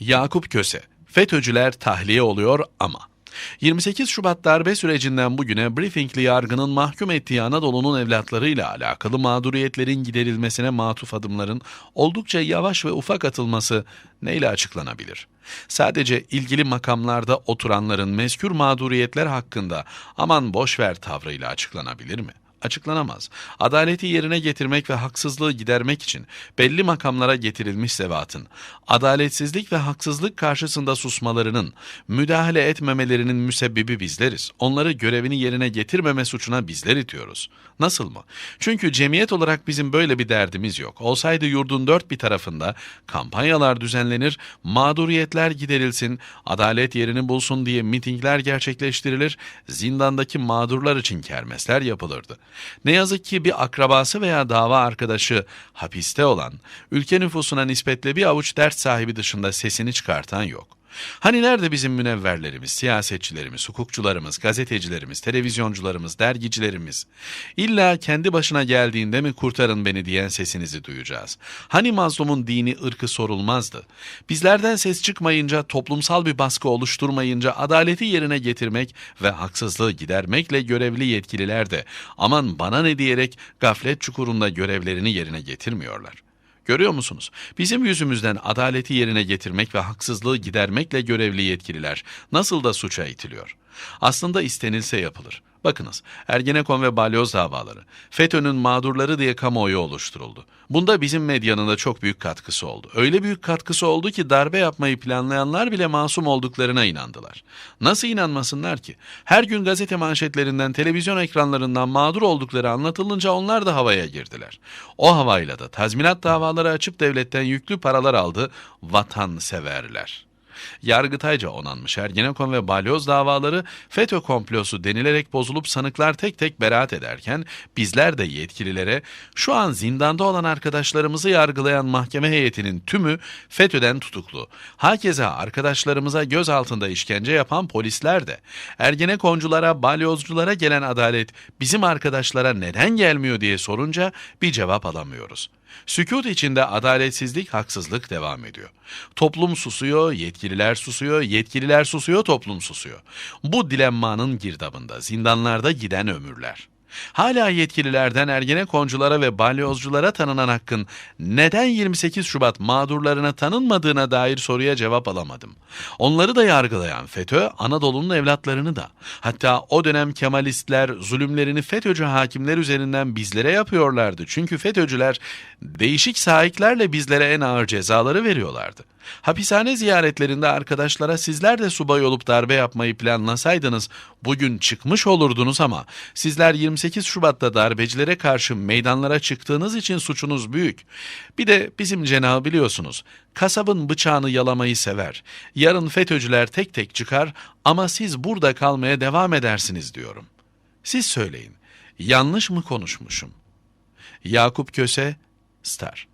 Yakup Köse, FETÖ'cüler tahliye oluyor ama... 28 Şubat darbe sürecinden bugüne briefingli yargının mahkum ettiği Anadolu'nun evlatlarıyla alakalı mağduriyetlerin giderilmesine matuf adımların oldukça yavaş ve ufak atılması neyle açıklanabilir? Sadece ilgili makamlarda oturanların mezkür mağduriyetler hakkında aman boş ver tavrıyla açıklanabilir mi? Açıklanamaz. Adaleti yerine getirmek ve haksızlığı gidermek için belli makamlara getirilmiş zevatın, adaletsizlik ve haksızlık karşısında susmalarının, müdahale etmemelerinin müsebbibi bizleriz. Onları görevini yerine getirmeme suçuna bizler itiyoruz. Nasıl mı? Çünkü cemiyet olarak bizim böyle bir derdimiz yok. Olsaydı yurdun dört bir tarafında kampanyalar düzenlenir, mağduriyetler giderilsin, adalet yerini bulsun diye mitingler gerçekleştirilir, zindandaki mağdurlar için kermesler yapılırdı. Ne yazık ki bir akrabası veya dava arkadaşı hapiste olan, ülke nüfusuna nispetle bir avuç dert sahibi dışında sesini çıkartan yok. Hani nerede bizim münevverlerimiz, siyasetçilerimiz, hukukçularımız, gazetecilerimiz, televizyoncularımız, dergicilerimiz? İlla kendi başına geldiğinde mi kurtarın beni diyen sesinizi duyacağız. Hani mazlumun dini ırkı sorulmazdı? Bizlerden ses çıkmayınca, toplumsal bir baskı oluşturmayınca adaleti yerine getirmek ve haksızlığı gidermekle görevli yetkililer de aman bana ne diyerek gaflet çukurunda görevlerini yerine getirmiyorlar. Görüyor musunuz? Bizim yüzümüzden adaleti yerine getirmek ve haksızlığı gidermekle görevli yetkililer nasıl da suça itiliyor. Aslında istenilse yapılır. Bakınız, Ergenekon ve Balyoz davaları, FETÖ'nün mağdurları diye kamuoyu oluşturuldu. Bunda bizim medyanın da çok büyük katkısı oldu. Öyle büyük katkısı oldu ki darbe yapmayı planlayanlar bile masum olduklarına inandılar. Nasıl inanmasınlar ki? Her gün gazete manşetlerinden, televizyon ekranlarından mağdur oldukları anlatılınca onlar da havaya girdiler. O havayla da tazminat davaları açıp devletten yüklü paralar aldı vatanseverler. Yargıtayca onanmış Ergenekon ve Balyoz davaları FETÖ komplosu denilerek bozulup sanıklar tek tek beraat ederken bizler de yetkililere şu an zindanda olan arkadaşlarımızı yargılayan mahkeme heyetinin tümü FETÖ'den tutuklu. Hakeza arkadaşlarımıza göz altında işkence yapan polisler de Ergenekonculara, Balyozculara gelen adalet bizim arkadaşlara neden gelmiyor diye sorunca bir cevap alamıyoruz. Sükut içinde adaletsizlik, haksızlık devam ediyor. Toplum susuyor, yetkililer susuyor, yetkililer susuyor, toplum susuyor. Bu dilemmanın girdabında zindanlarda giden ömürler. Hala yetkililerden Ergenekonculara ve balyozculara tanınan hakkın neden 28 Şubat mağdurlarına tanınmadığına dair soruya cevap alamadım. Onları da yargılayan FETÖ, Anadolu'nun evlatlarını da. Hatta o dönem Kemalistler zulümlerini FETÖ'cü hakimler üzerinden bizlere yapıyorlardı. Çünkü FETÖ'cüler değişik sahiplerle bizlere en ağır cezaları veriyorlardı. Hapishane ziyaretlerinde arkadaşlara sizler de subay olup darbe yapmayı planlasaydınız bugün çıkmış olurdunuz ama sizler 28 Şubat'ta darbecilere karşı meydanlara çıktığınız için suçunuz büyük. Bir de bizim cenahı biliyorsunuz. Kasabın bıçağını yalamayı sever. Yarın FETÖ'cüler tek tek çıkar ama siz burada kalmaya devam edersiniz diyorum. Siz söyleyin. Yanlış mı konuşmuşum? Yakup Köse, Star